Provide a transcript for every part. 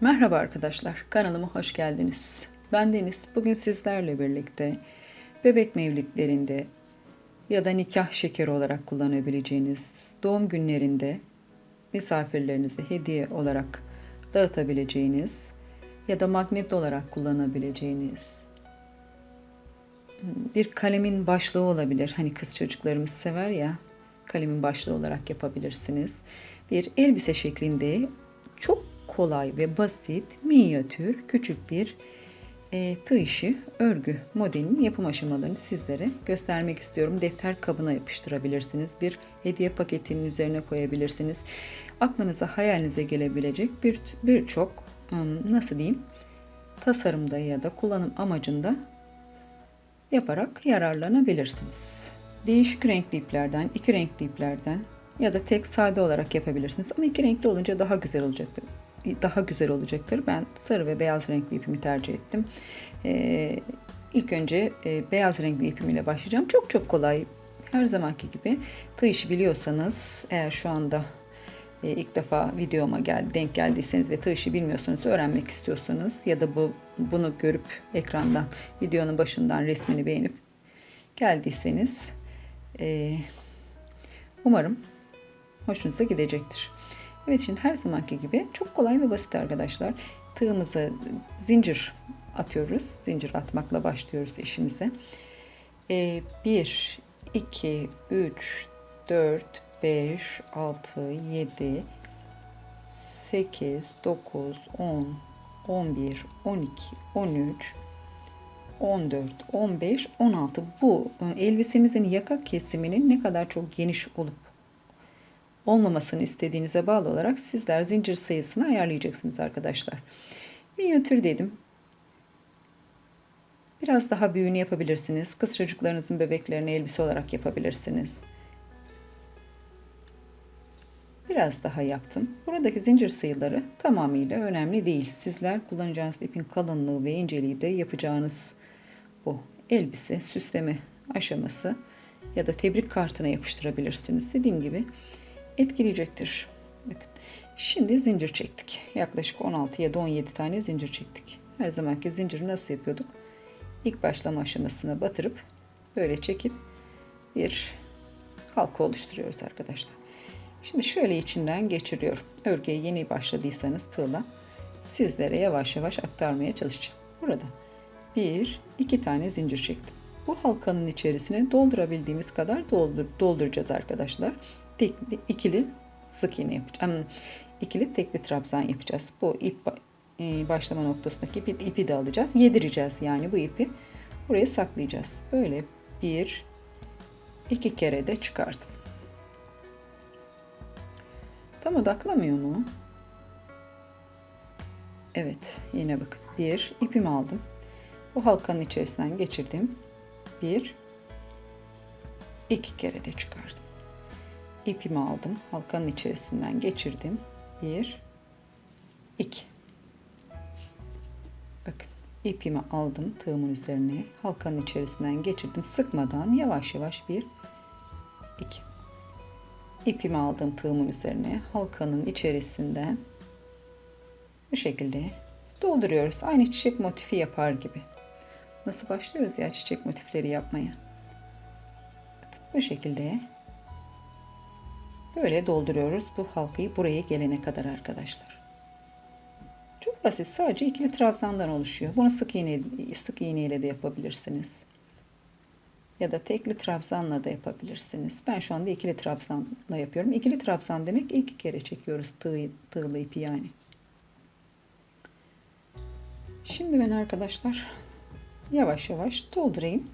Merhaba arkadaşlar, kanalıma hoş geldiniz. Ben Deniz. Bugün sizlerle birlikte bebek mevlitlerinde ya da nikah şekeri olarak kullanabileceğiniz, doğum günlerinde misafirlerinize hediye olarak dağıtabileceğiniz ya da magnet olarak kullanabileceğiniz bir kalemin başlığı olabilir. Hani kız çocuklarımız sever ya, kalemin başlığı olarak yapabilirsiniz. Bir elbise şeklinde çok kolay ve basit, minyatür, küçük bir e, tığ işi örgü modelinin yapım aşamalarını sizlere göstermek istiyorum. Defter kabına yapıştırabilirsiniz. Bir hediye paketinin üzerine koyabilirsiniz. Aklınıza, hayalinize gelebilecek bir birçok nasıl diyeyim tasarımda ya da kullanım amacında yaparak yararlanabilirsiniz. Değişik renkli iplerden, iki renkli iplerden ya da tek sade olarak yapabilirsiniz. Ama iki renkli olunca daha güzel olacaktır daha güzel olacaktır. Ben sarı ve beyaz renkli ipimi tercih ettim. Ee, ilk önce e, beyaz renkli ipim ile başlayacağım. Çok çok kolay. Her zamanki gibi tığ işi biliyorsanız eğer şu anda e, ilk defa videoma gel, denk geldiyseniz ve tığ işi bilmiyorsanız öğrenmek istiyorsanız ya da bu bunu görüp ekrandan videonun başından resmini beğenip geldiyseniz e, umarım hoşunuza gidecektir. Evet şimdi her zamanki gibi çok kolay ve basit arkadaşlar. Tığımızı zincir atıyoruz. Zincir atmakla başlıyoruz işimize. 1, 2, 3, 4, 5, 6, 7, 8, 9, 10, 11, 12, 13, 14, 15, 16. Bu e, elbisemizin yaka kesiminin ne kadar çok geniş olup olmamasını istediğinize bağlı olarak sizler zincir sayısını ayarlayacaksınız arkadaşlar. Minyatür dedim. Biraz daha büyüğünü yapabilirsiniz. Kız çocuklarınızın bebeklerine elbise olarak yapabilirsiniz. Biraz daha yaptım. Buradaki zincir sayıları tamamıyla önemli değil. Sizler kullanacağınız ipin kalınlığı ve inceliği de yapacağınız bu elbise süsleme aşaması ya da tebrik kartına yapıştırabilirsiniz. Dediğim gibi etkileyecektir. Bakın. Şimdi zincir çektik. Yaklaşık 16 ya da 17 tane zincir çektik. Her zamanki zinciri nasıl yapıyorduk? İlk başlama aşamasına batırıp böyle çekip bir halka oluşturuyoruz arkadaşlar. Şimdi şöyle içinden geçiriyorum. Örgüye yeni başladıysanız tığla sizlere yavaş yavaş aktarmaya çalışacağım. Burada bir, iki tane zincir çektim. Bu halkanın içerisine doldurabildiğimiz kadar doldur, dolduracağız arkadaşlar tekli, ikili sık iğne yapacağız. İkili tekli trabzan yapacağız. Bu ip e, başlama noktasındaki ipi, ipi de alacağız. Yedireceğiz yani bu ipi. Buraya saklayacağız. Böyle bir, iki kere de çıkardım. Tam odaklamıyor mu? Evet, yine bakın. Bir, ipimi aldım. Bu halkanın içerisinden geçirdim. Bir, iki kere de çıkardım ipimi aldım. Halkanın içerisinden geçirdim. Bir, iki. Bakın ipimi aldım tığımın üzerine. Halkanın içerisinden geçirdim. Sıkmadan yavaş yavaş bir, iki. İpimi aldım tığımın üzerine. Halkanın içerisinden bu şekilde dolduruyoruz. Aynı çiçek motifi yapar gibi. Nasıl başlıyoruz ya çiçek motifleri yapmaya? Bu şekilde Böyle dolduruyoruz bu halkayı buraya gelene kadar arkadaşlar. Çok basit. Sadece ikili trabzandan oluşuyor. Bunu sık iğne sık iğne ile de yapabilirsiniz. Ya da tekli trabzanla da yapabilirsiniz. Ben şu anda ikili trabzanla yapıyorum. İkili trabzan demek iki kere çekiyoruz tığ, tığlı ipi yani. Şimdi ben arkadaşlar yavaş yavaş doldurayım.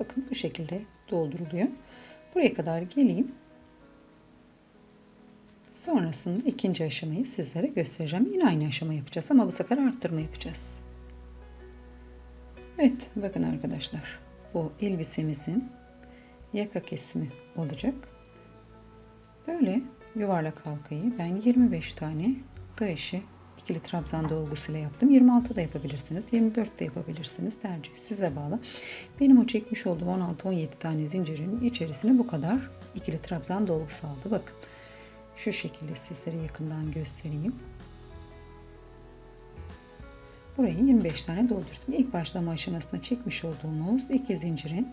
Bakın bu şekilde dolduruluyor. Buraya kadar geleyim. Sonrasında ikinci aşamayı sizlere göstereceğim. Yine aynı aşama yapacağız ama bu sefer arttırma yapacağız. Evet bakın arkadaşlar bu elbisemizin yaka kesimi olacak. Böyle yuvarlak halkayı ben 25 tane tığ ikili trabzan dolgusuyla yaptım. 26 da yapabilirsiniz. 24 de yapabilirsiniz. Tercih size bağlı. Benim o çekmiş olduğum 16-17 tane zincirin içerisine bu kadar ikili trabzan dolgusu aldı. Bakın şu şekilde sizlere yakından göstereyim. burayı 25 tane doldurdum. İlk başlama aşamasında çekmiş olduğumuz iki zincirin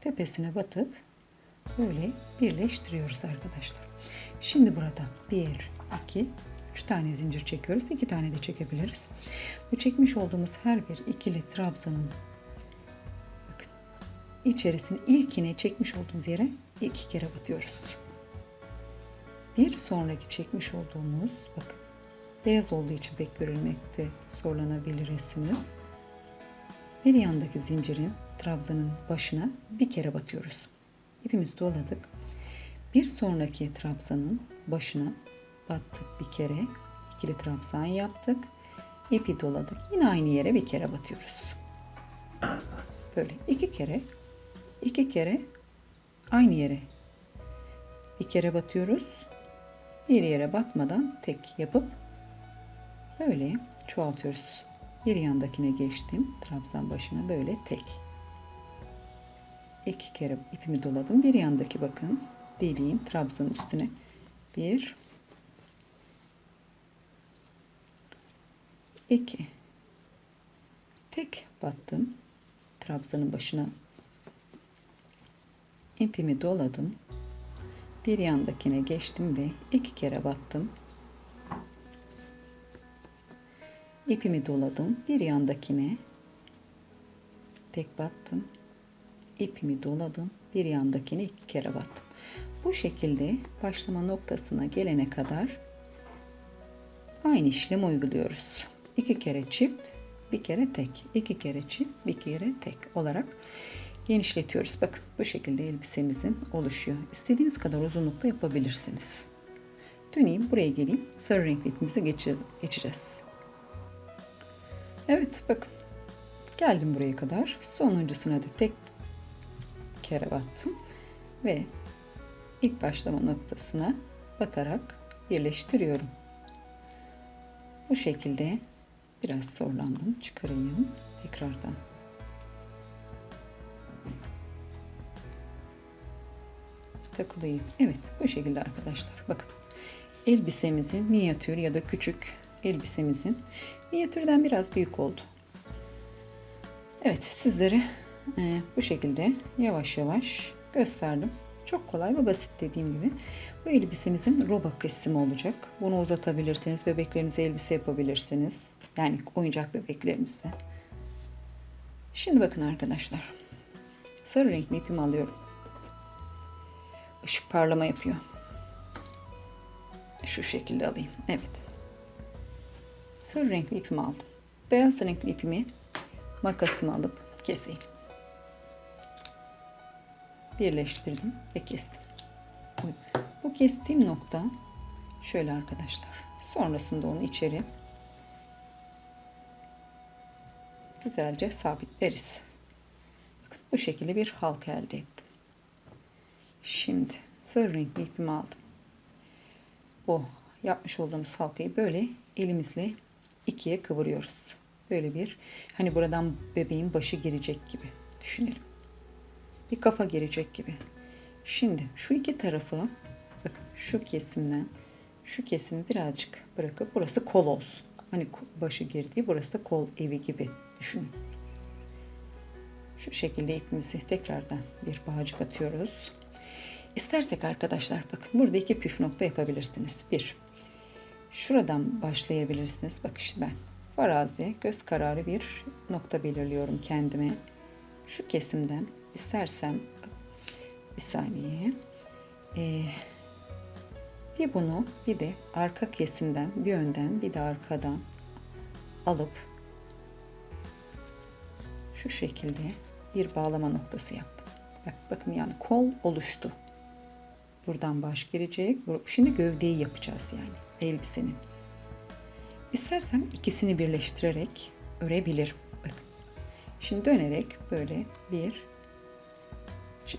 tepesine batıp böyle birleştiriyoruz arkadaşlar. Şimdi burada 1, 2, 3 tane zincir çekiyoruz. 2 tane de çekebiliriz. Bu çekmiş olduğumuz her bir ikili trabzanın içerisine ilkine çekmiş olduğumuz yere iki kere batıyoruz. Bir sonraki çekmiş olduğumuz bakın beyaz olduğu için pek görülmekte zorlanabilirsiniz. Bir yandaki zincirin trabzanın başına bir kere batıyoruz. İpimizi doladık. Bir sonraki trabzanın başına battık bir kere. ikili trabzan yaptık. İpi doladık. Yine aynı yere bir kere batıyoruz. Böyle iki kere iki kere aynı yere bir kere batıyoruz. Bir yere batmadan tek yapıp böyle çoğaltıyoruz. Bir yandakine geçtim. Trabzan başına böyle tek. İki kere ipimi doladım. Bir yandaki bakın deliğin trabzanın üstüne bir iki tek battım trabzanın başına ipimi doladım bir yandakine geçtim ve iki kere battım. İpimi doladım. Bir yandakine tek battım. İpimi doladım. Bir yandakine iki kere battım. Bu şekilde başlama noktasına gelene kadar aynı işlem uyguluyoruz. İki kere çift, bir kere tek, iki kere çift, bir kere tek olarak genişletiyoruz. Bakın bu şekilde elbisemizin oluşuyor. İstediğiniz kadar uzunlukta yapabilirsiniz. Döneyim buraya geleyim. Sarı renkli ipimize geçeceğiz. geçeceğiz. Evet bakın geldim buraya kadar. Sonuncusuna da tek kere battım ve ilk başlama noktasına batarak birleştiriyorum. Bu şekilde biraz zorlandım. Çıkarayım tekrardan. Takılayım. Evet bu şekilde arkadaşlar. Bakın elbisemizin minyatür ya da küçük elbisemizin minyatürden biraz büyük oldu. Evet sizlere e, bu şekilde yavaş yavaş gösterdim. Çok kolay ve basit dediğim gibi. Bu elbisemizin roba kesimi olacak. Bunu uzatabilirsiniz. Bebeklerinize elbise yapabilirsiniz. Yani oyuncak bebeklerimize. Şimdi bakın arkadaşlar. Sarı renkli ipimi alıyorum. Işık parlama yapıyor. Şu şekilde alayım. Evet. Sarı renkli ipimi aldım. Beyaz renkli ipimi makasımı alıp keseyim birleştirdim ve kestim. Bu kestiğim nokta şöyle arkadaşlar. Sonrasında onu içeri güzelce sabitleriz. Bakın bu şekilde bir halka elde ettim. Şimdi sarı renkli ipimi aldım. Bu yapmış olduğumuz halkayı böyle elimizle ikiye kıvırıyoruz. Böyle bir hani buradan bebeğin başı girecek gibi düşünelim bir kafa girecek gibi. Şimdi şu iki tarafı bakın şu kesimden şu kesimi birazcık bırakıp burası kol olsun. Hani başı girdiği burası da kol evi gibi düşünün. Şu şekilde ipimizi tekrardan bir bağcık atıyoruz. İstersek arkadaşlar bakın burada iki püf nokta yapabilirsiniz. Bir, şuradan başlayabilirsiniz. Bakın işte ben farazi göz kararı bir nokta belirliyorum kendime. Şu kesimden istersem bir saniye ee, bir bunu bir de arka kesimden bir önden bir de arkadan alıp şu şekilde bir bağlama noktası yaptım. Bak, bakın yani kol oluştu. Buradan baş girecek. Şimdi gövdeyi yapacağız yani elbisenin. İstersem ikisini birleştirerek örebilirim. Şimdi dönerek böyle bir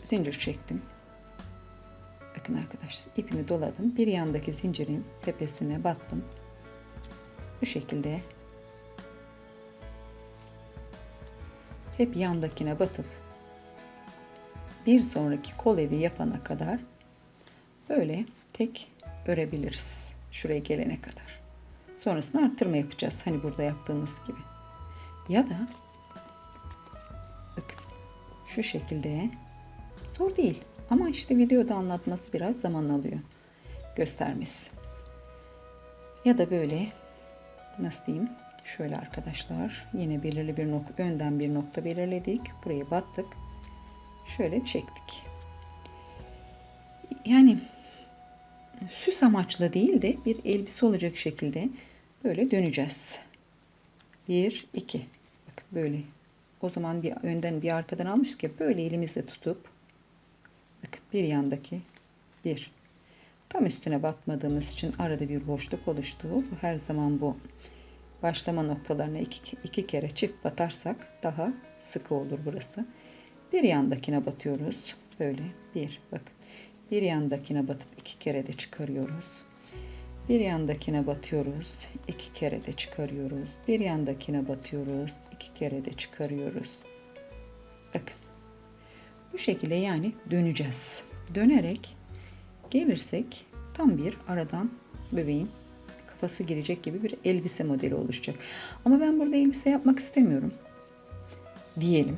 zincir çektim. Bakın arkadaşlar ipimi doladım. Bir yandaki zincirin tepesine battım. Bu şekilde hep yandakine batıp bir sonraki kol evi yapana kadar böyle tek örebiliriz. Şuraya gelene kadar. Sonrasında arttırma yapacağız. Hani burada yaptığımız gibi. Ya da bakın şu şekilde zor değil. Ama işte videoda anlatması biraz zaman alıyor. Göstermesi. Ya da böyle nasıl diyeyim? Şöyle arkadaşlar yine belirli bir nokta önden bir nokta belirledik. Buraya battık. Şöyle çektik. Yani süs amaçlı değil de bir elbise olacak şekilde böyle döneceğiz. Bir, iki. Bak böyle. O zaman bir önden bir arkadan almıştık ya böyle elimizle tutup bak bir yandaki bir. Tam üstüne batmadığımız için arada bir boşluk oluştu. Bu her zaman bu başlama noktalarına iki, iki kere çift batarsak daha sıkı olur burası. Bir yandakine batıyoruz. Böyle bir bakın. Bir yandakine batıp iki kere de çıkarıyoruz. Bir yandakine batıyoruz. iki kere de çıkarıyoruz. Bir yandakine batıyoruz. iki kere de çıkarıyoruz. Bakın. Bu şekilde yani döneceğiz. Dönerek gelirsek tam bir aradan bebeğin kafası girecek gibi bir elbise modeli oluşacak. Ama ben burada elbise yapmak istemiyorum. Diyelim.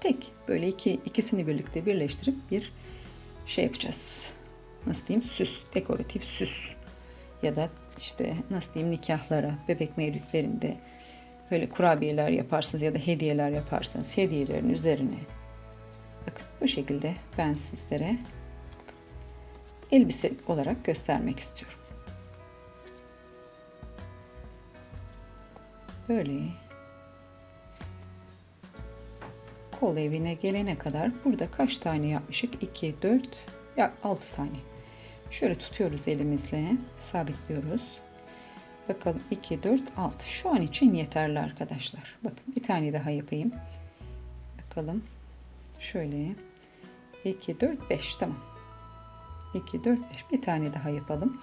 Tek böyle iki ikisini birlikte birleştirip bir şey yapacağız. Nasıl diyeyim? Süs, dekoratif süs. Ya da işte nasıl diyeyim nikahlara, bebek mevlütlerinde böyle kurabiyeler yaparsınız ya da hediyeler yaparsınız. Hediyelerin üzerine bakın bu şekilde ben sizlere elbise olarak göstermek istiyorum. Böyle kol evine gelene kadar burada kaç tane yapmışık? 2, 4, ya 6 tane. Şöyle tutuyoruz elimizle, sabitliyoruz. Bakalım 2, 4, 6. Şu an için yeterli arkadaşlar. Bakın bir tane daha yapayım. Bakalım. Şöyle 2, 4, 5 tamam. 2, 4, 5 bir tane daha yapalım.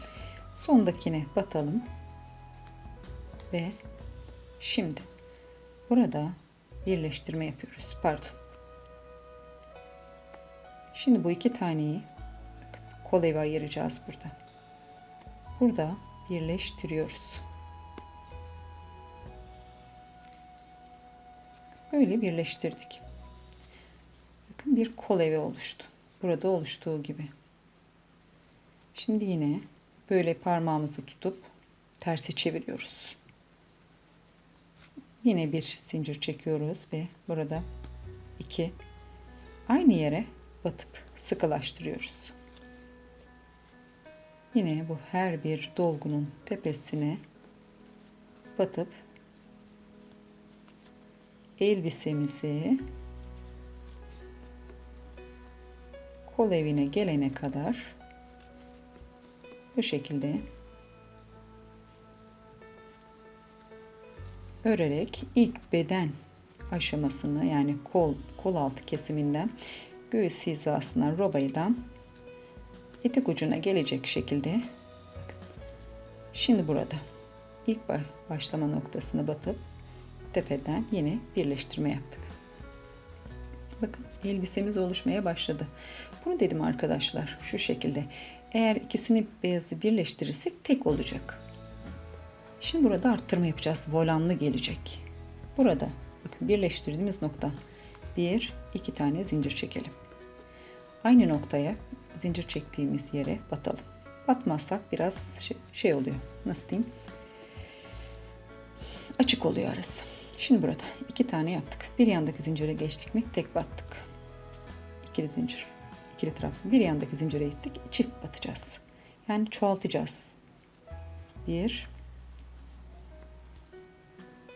Sondakine batalım. Ve şimdi burada birleştirme yapıyoruz. Pardon. Şimdi bu iki taneyi kol evi ayıracağız burada. Burada birleştiriyoruz. Böyle birleştirdik. Bakın bir kol evi oluştu. Burada oluştuğu gibi. Şimdi yine böyle parmağımızı tutup tersi çeviriyoruz. Yine bir zincir çekiyoruz ve burada iki aynı yere batıp sıkılaştırıyoruz. Yine bu her bir dolgunun tepesine batıp elbisemizi kol evine gelene kadar bu şekilde örerek ilk beden aşamasını yani kol kol altı kesiminden göğüs hizasına robaydan etek ucuna gelecek şekilde. Şimdi burada ilk başlama noktasını batıp tepeden yine birleştirme yaptık. Bakın elbisemiz oluşmaya başladı. Bunu dedim arkadaşlar şu şekilde. Eğer ikisini beyazı birleştirirsek tek olacak. Şimdi burada arttırma yapacağız. Volanlı gelecek. Burada bakın birleştirdiğimiz nokta bir iki tane zincir çekelim. Aynı noktaya zincir çektiğimiz yere batalım. Batmazsak biraz şey, oluyor. Nasıl diyeyim? Açık oluyor arası. Şimdi burada iki tane yaptık. Bir yandaki zincire geçtik mi tek battık. İkili zincir. İkili trabzan. Bir yandaki zincire gittik. Çift batacağız. Yani çoğaltacağız. Bir,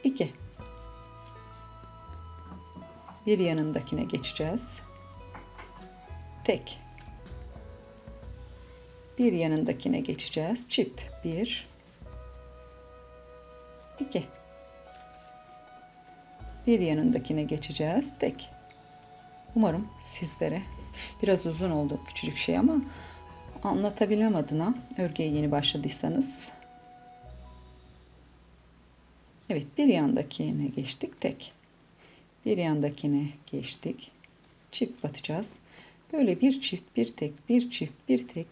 2 bir yanındakine geçeceğiz. Tek. Bir yanındakine geçeceğiz. Çift. Bir. iki. Bir yanındakine geçeceğiz. Tek. Umarım sizlere biraz uzun oldu küçücük şey ama anlatabilmem adına örgüye yeni başladıysanız Evet bir yandakine geçtik tek. Bir yandakine geçtik. Çift batacağız. Böyle bir çift bir tek bir çift bir tek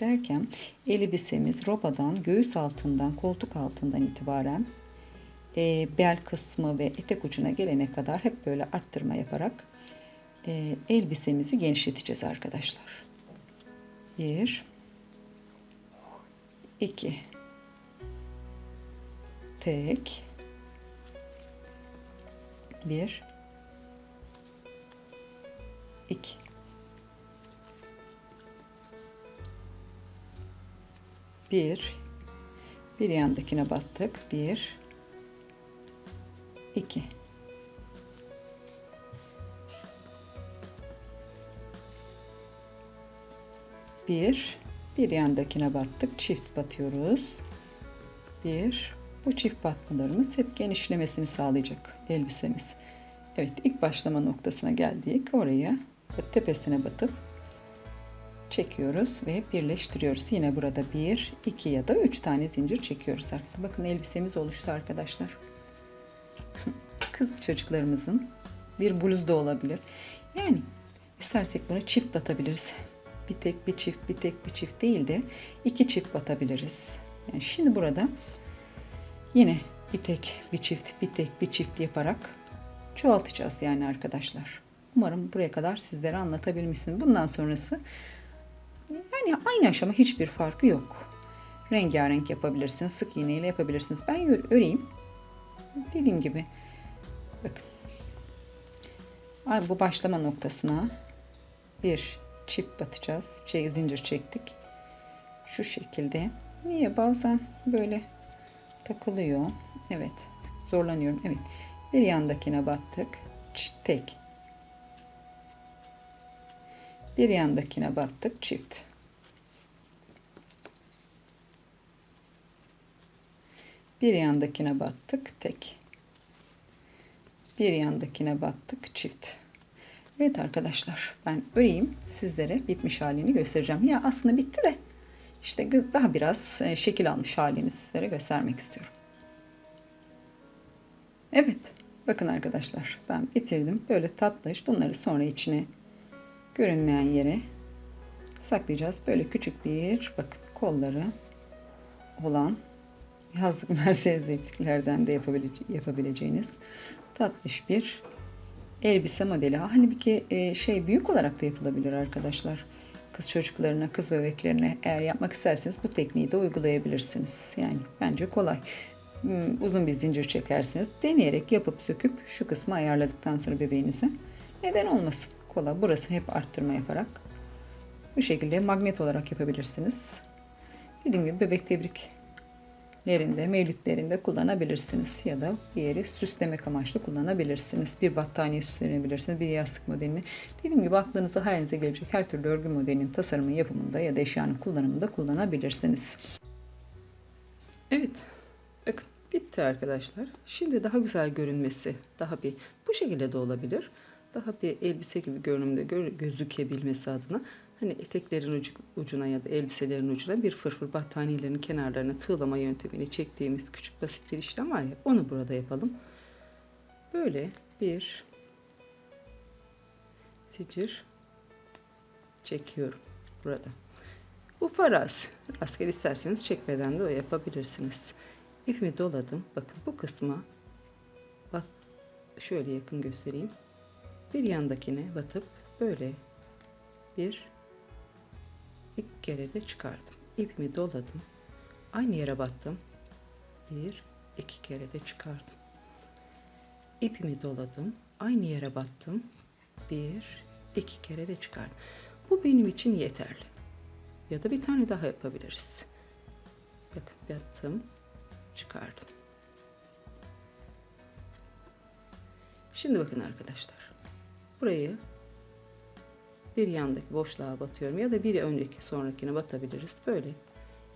derken elbisemiz robadan, göğüs altından, koltuk altından itibaren e, bel kısmı ve etek ucuna gelene kadar hep böyle arttırma yaparak e, elbisemizi genişleteceğiz arkadaşlar. Bir, iki, tek, bir, iki. Bir, bir yandakine battık. Bir, iki. Bir, bir yandakine battık. Çift batıyoruz. Bir, bu çift batmalarımız hep genişlemesini sağlayacak elbisemiz. Evet, ilk başlama noktasına geldik. Oraya tepesine batıp çekiyoruz ve birleştiriyoruz. Yine burada bir, iki ya da üç tane zincir çekiyoruz artık. Bakın elbisemiz oluştu arkadaşlar. Kız çocuklarımızın bir bluz da olabilir. Yani istersek bunu çift batabiliriz. Bir tek bir çift, bir tek bir çift değil de iki çift batabiliriz. Yani şimdi burada yine bir tek bir çift, bir tek bir çift yaparak çoğaltacağız yani arkadaşlar. Umarım buraya kadar sizlere anlatabilmişsin. Bundan sonrası yani aynı aşama hiçbir farkı yok. Rengarenk yapabilirsiniz. Sık iğneyle yapabilirsiniz. Ben öreyim. Dediğim gibi bakın. Bu başlama noktasına bir çift batacağız. Zincir çektik. Şu şekilde. Niye bazen böyle takılıyor. Evet. Zorlanıyorum. Evet. Bir yandakine battık. Tek. Bir yandakine battık. Çift. Bir yandakine battık. Tek. Bir yandakine battık. Çift. Evet arkadaşlar ben öreyim sizlere bitmiş halini göstereceğim. Ya aslında bitti de işte daha biraz şekil almış halini sizlere göstermek istiyorum. Evet bakın arkadaşlar ben bitirdim. Böyle tatlış bunları sonra içine görünmeyen yere saklayacağız. Böyle küçük bir bakın kolları olan yazlık Mercedes ipliklerden de yapabilece yapabileceğiniz tatlış bir elbise modeli. Halbuki e, şey büyük olarak da yapılabilir arkadaşlar. Kız çocuklarına, kız bebeklerine eğer yapmak isterseniz bu tekniği de uygulayabilirsiniz. Yani bence kolay. Hmm, uzun bir zincir çekersiniz. Deneyerek yapıp söküp şu kısmı ayarladıktan sonra bebeğinize neden olmasın? Kolay. Burasını hep arttırma yaparak bu şekilde magnet olarak yapabilirsiniz. Dediğim gibi bebek tebrik lerinde, mevlütlerinde kullanabilirsiniz. Ya da bir yeri süslemek amaçlı kullanabilirsiniz. Bir battaniye süslenebilirsiniz. Bir yastık modelini. Dediğim gibi aklınıza hayalinize gelecek her türlü örgü modelinin tasarımı yapımında ya da eşyanın kullanımında kullanabilirsiniz. Evet. Bakın bitti arkadaşlar. Şimdi daha güzel görünmesi, daha bir bu şekilde de olabilir. Daha bir elbise gibi görünümde gözükebilmesi adına Hani eteklerin ucu, ucuna ya da elbiselerin ucuna bir fırfır battaniyelerin kenarlarına tığlama yöntemini çektiğimiz küçük basit bir işlem var ya onu burada yapalım. Böyle bir zincir çekiyorum burada. Bu faraz. Rastgele isterseniz çekmeden de o yapabilirsiniz. İpimi doladım. Bakın bu kısma bat şöyle yakın göstereyim. Bir yandakine batıp böyle bir İlk kere de çıkardım. İpimi doladım. Aynı yere battım. Bir, iki kere de çıkardım. İpimi doladım. Aynı yere battım. Bir, iki kere de çıkardım. Bu benim için yeterli. Ya da bir tane daha yapabiliriz. Bakın battım, çıkardım. Şimdi bakın arkadaşlar. Burayı bir yandaki boşluğa batıyorum ya da bir önceki sonrakine batabiliriz. Böyle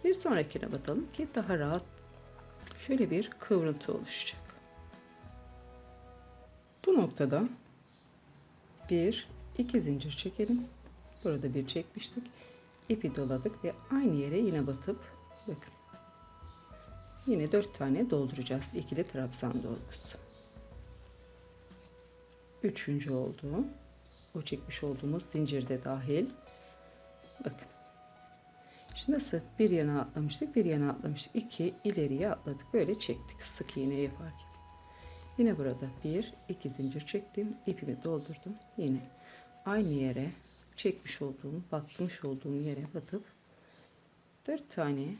bir sonrakine batalım ki daha rahat şöyle bir kıvrıntı oluşacak. Bu noktada bir iki zincir çekelim. Burada bir çekmiştik. İpi doladık ve aynı yere yine batıp bakın. Yine dört tane dolduracağız. ikili trabzan dolgusu. Üçüncü oldu o çekmiş olduğumuz zincirde dahil. Bakın. Şimdi nasıl bir yana atlamıştık, bir yana atlamıştık. İki ileriye atladık. Böyle çektik sık iğne yaparken. Yine burada bir, iki zincir çektim. ipimi doldurdum. Yine aynı yere çekmiş olduğum, batmış olduğum yere batıp dört tane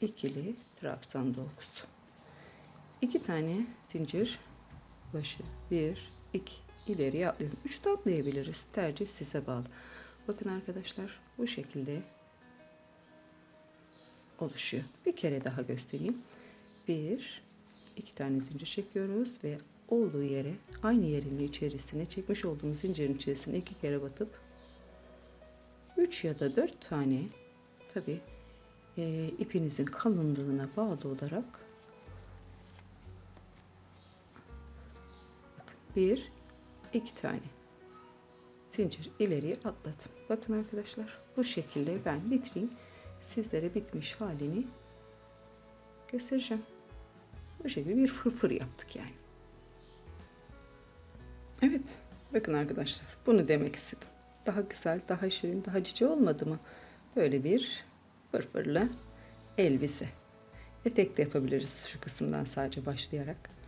ikili trabzan dolgusu. İki tane zincir başı. Bir, iki ileriye atlıyorum. Üç de atlayabiliriz. Tercih size bağlı. Bakın arkadaşlar bu şekilde oluşuyor. Bir kere daha göstereyim. Bir, iki tane zincir çekiyoruz ve olduğu yere aynı yerin içerisine çekmiş olduğumuz zincirin içerisine iki kere batıp 3 ya da 4 tane tabi ipinizin kalınlığına bağlı olarak bir iki tane zincir ileriye atladım. Bakın arkadaşlar bu şekilde ben bitireyim. Sizlere bitmiş halini göstereceğim. Bu şekilde bir fırfır yaptık yani. Evet. Bakın arkadaşlar bunu demek istedim. Daha güzel, daha şirin, daha cici olmadı mı? Böyle bir fırfırlı elbise. Etek de yapabiliriz şu kısımdan sadece başlayarak.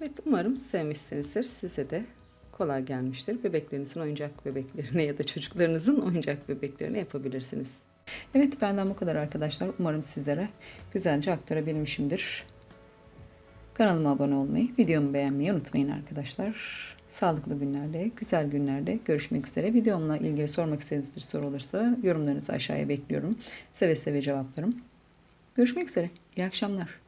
Evet umarım sevmişsinizdir. Size de kolay gelmiştir. Bebeklerinizin oyuncak bebeklerine ya da çocuklarınızın oyuncak bebeklerine yapabilirsiniz. Evet benden bu kadar arkadaşlar. Umarım sizlere güzelce aktarabilmişimdir. Kanalıma abone olmayı, videomu beğenmeyi unutmayın arkadaşlar. Sağlıklı günlerde, güzel günlerde görüşmek üzere. Videomla ilgili sormak istediğiniz bir soru olursa yorumlarınızı aşağıya bekliyorum. Seve seve cevaplarım. Görüşmek üzere. İyi akşamlar.